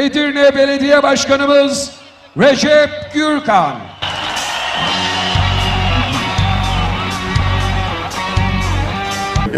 Edirne Belediye Başkanımız Recep Gürkan.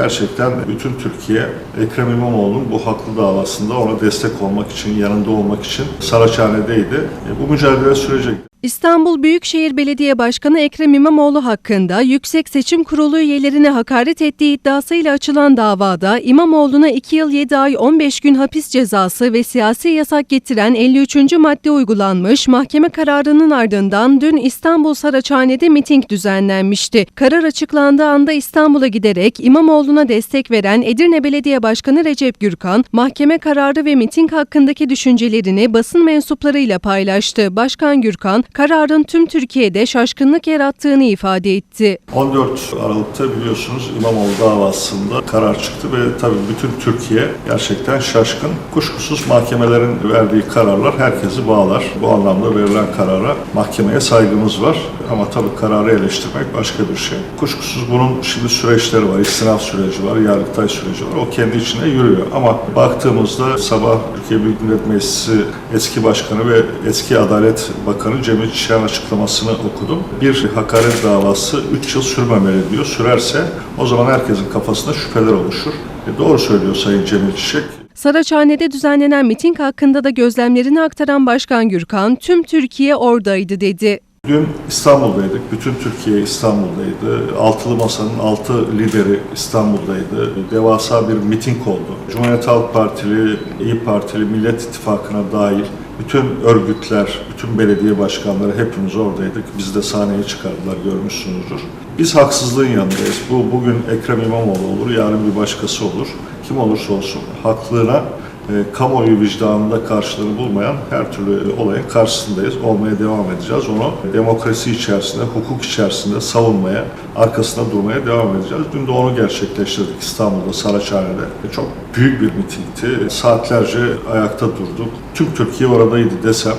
Gerçekten bütün Türkiye Ekrem İmamoğlu'nun bu haklı davasında ona destek olmak için, yanında olmak için Saraçhane'deydi. E, Bu mücadele sürecek. İstanbul Büyükşehir Belediye Başkanı Ekrem İmamoğlu hakkında Yüksek Seçim Kurulu üyelerine hakaret ettiği iddiasıyla açılan davada İmamoğlu'na 2 yıl 7 ay 15 gün hapis cezası ve siyasi yasak getiren 53. madde uygulanmış mahkeme kararının ardından dün İstanbul Saraçhane'de miting düzenlenmişti. Karar açıklandığı anda İstanbul'a giderek İmamoğlu'na destek veren Edirne Belediye Başkanı Recep Gürkan, mahkeme kararı ve miting hakkındaki düşüncelerini basın mensuplarıyla paylaştı. Başkan Gürkan, kararın tüm Türkiye'de şaşkınlık yarattığını ifade etti. 14 Aralık'ta biliyorsunuz İmamoğlu davasında karar çıktı ve tabii bütün Türkiye gerçekten şaşkın. Kuşkusuz mahkemelerin verdiği kararlar herkesi bağlar. Bu anlamda verilen karara mahkemeye saygımız var. Ama tabii kararı eleştirmek başka bir şey. Kuşkusuz bunun şimdi süreçleri var. İstinaf süreci var, yargıtay süreci var. O kendi içine yürüyor. Ama baktığımızda sabah Türkiye Büyük Millet Meclisi eski başkanı ve eski Adalet Bakanı Cemil Çiçek'in açıklamasını okudum. Bir hakaret davası 3 yıl sürmemeli diyor. Sürerse o zaman herkesin kafasında şüpheler oluşur. E doğru söylüyor Sayın Cemil Çiçek. Saraçhane'de düzenlenen miting hakkında da gözlemlerini aktaran Başkan Gürkan, tüm Türkiye oradaydı dedi. Dün İstanbul'daydık. Bütün Türkiye İstanbul'daydı. Altılı Masa'nın altı lideri İstanbul'daydı. Devasa bir miting oldu. Cumhuriyet Halk Partili, İyi Partili, Millet İttifakı'na dahil bütün örgütler, bütün belediye başkanları hepimiz oradaydık. Biz de sahneye çıkardılar, görmüşsünüzdür. Biz haksızlığın yanındayız. Bu bugün Ekrem İmamoğlu olur, yarın bir başkası olur. Kim olursa olsun haklığına e, kamuoyu vicdanında karşılığını bulmayan her türlü olayın karşısındayız. Olmaya devam edeceğiz. Onu demokrasi içerisinde, hukuk içerisinde savunmaya, arkasında durmaya devam edeceğiz. Dün de onu gerçekleştirdik İstanbul'da, Saraçhane'de. E, Çok büyük bir mitingti. Saatlerce ayakta durduk. Tüm Türkiye oradaydı desem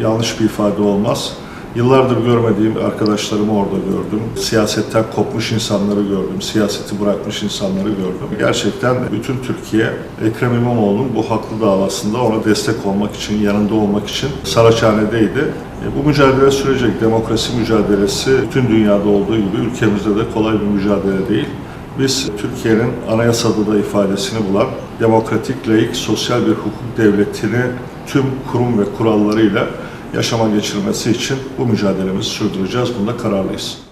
yanlış bir ifade olmaz. Yıllardır görmediğim arkadaşlarımı orada gördüm. Siyasetten kopmuş insanları gördüm. Siyaseti bırakmış insanları gördüm. Gerçekten bütün Türkiye Ekrem İmamoğlu'nun bu haklı davasında ona destek olmak için, yanında olmak için Saraçhane'deydi. E, Bu mücadele sürecek. Demokrasi mücadelesi bütün dünyada olduğu gibi ülkemizde de kolay bir mücadele değil. Biz Türkiye'nin anayasada da ifadesini bulan demokratik, laik, sosyal bir hukuk devletini tüm kurum ve kurallarıyla yaşama geçirmesi için bu mücadelemizi sürdüreceğiz. Bunda kararlıyız.